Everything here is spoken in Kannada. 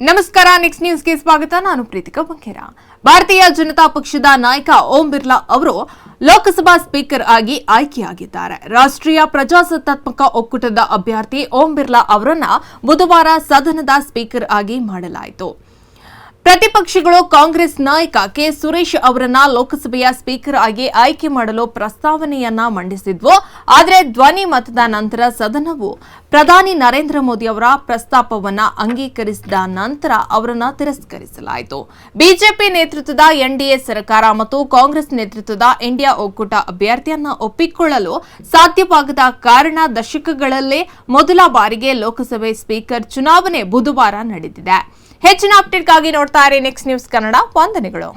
ನಮಸ್ಕಾರ ನೆಕ್ಸ್ಟ್ ನ್ಯೂಸ್ಗೆ ಸ್ವಾಗತ. ನಾನು ಪ್ರೀತಿಕಾ ಬಂಕೇರ. ಭಾರತೀಯ ಜನತಾ ಪಕ್ಷದ ನಾಯಕ ಓಂ ಬಿರ್ಲಾ ಅವರು ಲೋಕಸಭಾ ಸ್ಪೀಕರ್ ಆಗಿ ಆಯ್ಕೆಯಾಗಿದ್ದಾರೆ. ರಾಷ್ಟ್ರೀಯ ಪ್ರಜಾಸತ್ತಾತ್ಮಕ ಒಕ್ಕೂಟದ ಅಭ್ಯರ್ಥಿ ಓಂ ಬಿರ್ಲಾ ಅವರನ್ನ ಬುಧವಾರ ಸದನದ ಸ್ಪೀಕರ್ ಆಗಿ ಮಾಡಲಾಯಿತು. ಪ್ರತಿಪಕ್ಷಗಳು ಕಾಂಗ್ರೆಸ್ ನಾಯಕ ಕೆ ಸುರೇಶ್ ಅವರನ್ನ ಲೋಕಸಭೆಯ ಸ್ಪೀಕರ್ ಆಗಿ ಆಯ್ಕೆ ಮಾಡಲು ಪ್ರಸ್ತಾವನೆಯನ್ನ ಮಂಡಿಸಿದ್ವು. ಆದರೆ ಧ್ವನಿ ಮತದ ನಂತರ ಸದನವು ಪ್ರಧಾನಿ ನರೇಂದ್ರ ಮೋದಿ ಅವರ ಪ್ರಸ್ತಾಪವನ್ನ ಅಂಗೀಕರಿಸಿದ ನಂತರ ಅವರನ್ನ ತಿರಸ್ಕರಿಸಲಾಯಿತು. ಬಿಜೆಪಿ ನೇತೃತ್ವದ ಎನ್ಡಿಎ ಸರ್ಕಾರ ಮತ್ತು ಕಾಂಗ್ರೆಸ್ ನೇತೃತ್ವದ ಇಂಡಿಯಾ ಒಕ್ಕೂಟ ಅಭ್ಯರ್ಥಿಯನ್ನ ಒಪ್ಪಿಕೊಳ್ಳಲು ಸಾಧ್ಯವಾಗದ ಕಾರಣ ದಶಕಗಳಲ್ಲೇ ಮೊದಲ ಬಾರಿಗೆ ಲೋಕಸಭೆ ಸ್ಪೀಕರ್ ಚುನಾವಣೆ ಬುಧವಾರ ನಡೆದಿದೆ. ಹೆಚ್ಚಿನ ಅಪ್ಡೇಟ್ಗಾಗಿ ನೋಡ್ತಾ ನ್ಯೂಸ್ ಕನ್ನಡ ವಂದನೆಗಳು.